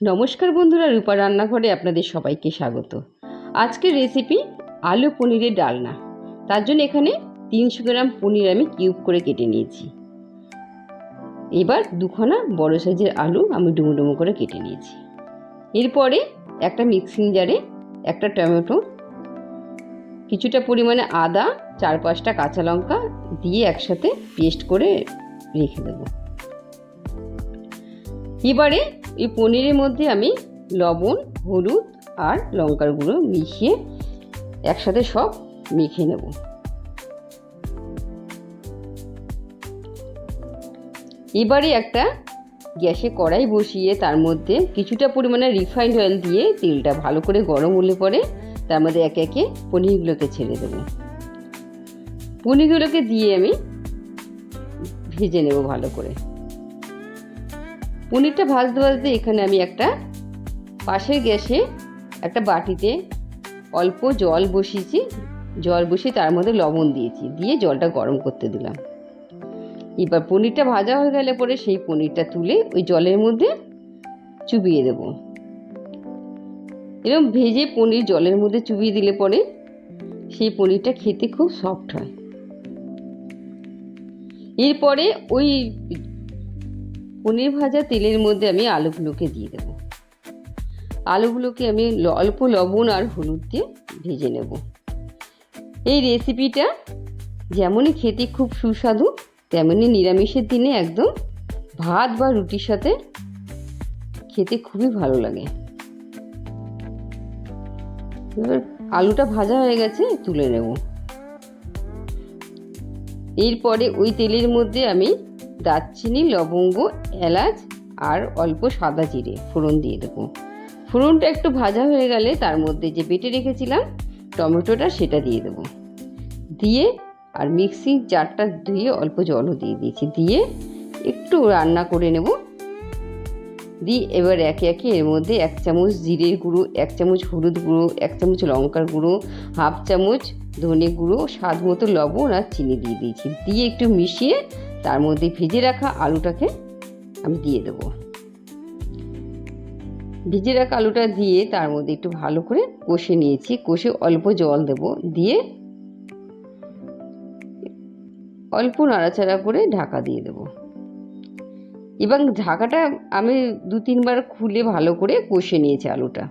নমস্কার বন্ধুরা, রূপা রান্নাঘরে আপনাদের সবাইকে স্বাগত। আজকের রেসিপি আলু পনিরের ডালনা। তার জন্য এখানে তিনশো গ্রাম পনির আমি কিউব করে কেটে নিয়েছি। এবার দুখানা বড় সাইজের আলু আমি ডুমো ডুমো করে কেটে নিয়েছি। এরপরে একটা মিক্সিং জারে একটা টমেটো, কিছুটা পরিমাণে আদা, চার পাঁচটা কাঁচা লঙ্কা দিয়ে একসাথে পেস্ট করে রেখে দেবো। এবারে এই পনিরের মধ্যে আমি লবণ, হলুদ আর লঙ্কার গুঁড়ো মিশিয়ে একসাথে সব মেখে নেব। এবারে একটা গ্যাসে কড়াই বসিয়ে তার মধ্যে কিছুটা পরিমাণে রিফাইন্ড অয়েল দিয়ে তেলটা ভালো করে গরম হলে পরে তার মধ্যে একে একে পনিরগুলোকে ছেড়ে দেবো। পনিরগুলোকে দিয়ে আমি ভেজে নেব ভালো করে। পনিরটা ভাজতে ভাজতে এখানে আমি একটা পাশের গ্যাসে একটা বাটিতে অল্প জল বসিয়েছি। জল বসিয়ে তার মধ্যে লবণ দিয়েছি। দিয়ে জলটা গরম করতে দিলাম। এবার পনিরটা ভাজা হয়ে গেলে পরে সেই পনিরটা তুলে ওই জলের মধ্যে চুবিয়ে দেব। এরকম ভেজে পনির জলের মধ্যে চুবিয়ে দিলে পরে সেই পনিরটা খেতে খুব সফট হয়। এরপরে ওই পনির ভাজা তেলের মধ্যে আমি আলুগুলোকে দিয়ে দেবো। আলুগুলোকে আমি অল্প লবণ আর হলুদ দিয়ে ভেজে নেব। এই রেসিপিটা যেমনই খেতে খুব সুস্বাদু, তেমনই নিরামিষের দিনে একদম ভাত বা রুটির সাথে খেতে খুবই ভালো লাগে। এবার আলুটা ভাজা হয়ে গেছে, তুলে নেব। এরপরে ওই তেলের মধ্যে আমি দারচিনি, লবঙ্গ, এলাচ আর অল্প সাদা জিরে ফোড়ন দিয়ে দেবো। ফোড়নটা একটু ভাজা হয়ে গেলে তার মধ্যে যে বেটে রেখেছিলাম, টমেটোটা সেটা দিয়ে দেবো। দিয়ে আর মিক্সি জারটা ধুয়ে অল্প জলও দিয়ে দিয়েছি। দিয়ে একটু রান্না করে নেব। দিয়ে এবার একে একে এর মধ্যে এক চামচ জিরের গুঁড়ো, এক চামচ হলুদ গুঁড়ো, এক চামচ লঙ্কার গুঁড়ো, হাফ চামচ ধনে গুঁড়ো, স্বাদ মতো লবণ আর চিনি দিয়ে দিয়েছি। দিয়ে একটু মিশিয়ে তার মধ্যে ভেজে রাখা আলুটাকে আমি দিয়ে দেবো। ভিজে রাখা আলুটা দিয়ে তার মধ্যে একটু ভালো করে কষে নিয়েছি। কষে অল্প জল দেব দিয়ে অল্প নাড়াচাড়া করে ঢাকা দিয়ে দেবো। এবং ঢাকাটা আমি দু তিনবার খুলে ভালো করে কষে নিয়েছি আলুটা।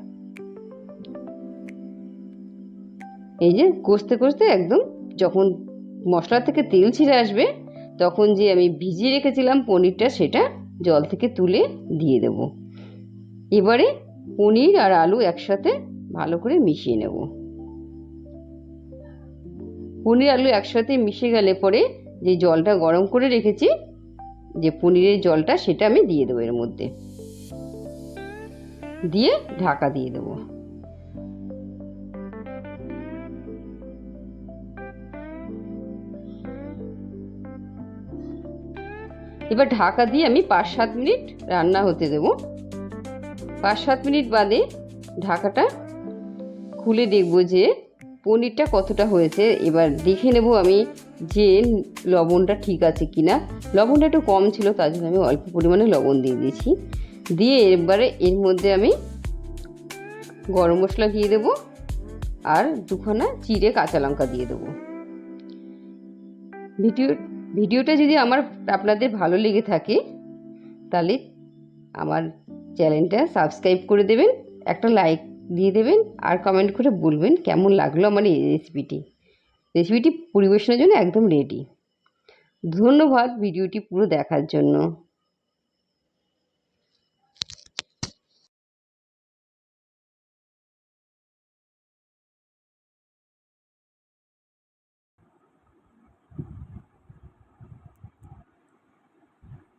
এই যে কষতে কষতে একদম যখন মশলা থেকে তেল ছিঁড়ে আসবে তখন যে আমি ভিজিয়ে রেখেছিলাম পনিরটা, সেটা জল থেকে তুলে দিয়ে দেব। এবারে পনির আর আলু একসাথে ভালো করে মিশিয়ে নেব। পনির, আলু একসাথে মিশে গেলে পরে যে জলটা গরম করে রেখেছি, যে পনিরের জলটা, সেটা আমি দিয়ে দেবো এর মধ্যে। দিয়ে ঢাকা দিয়ে দেবো। এবার ঢাকা দিয়ে আমি পাঁচ সাত মিনিট রান্না হতে দেব। পাঁচ সাত মিনিট বাদে ঢাকাটা খুলে দেখব যে পনিরটা কতটা হয়েছে। এবার দেখে নেব আমি যে লবণটা ঠিক আছে কি না লবণটা একটু কম ছিল, তার জন্য আমি অল্প পরিমাণে লবণ দিয়ে দিয়েছি। দিয়ে এবারে এর মধ্যে আমি গরম মশলা দিয়ে দেবো আর দুখানা চিড়ে কাঁচা লঙ্কা দিয়ে দেবো। ভিডিও ভিডিওটা যদি আমার আপনাদের ভালো লেগে থাকে, তাহলে আমার চ্যানেলটা সাবস্ক্রাইব করে দেবেন, একটা লাইক দিয়ে দেবেন, আর কমেন্ট করে বলবেন কেমন লাগল আমার এই রেসিপিটি রেসিপিটি পরিবেশনের জন্য একদম রেডি ধন্যবাদ ভিডিওটি পুরো দেখার জন্য।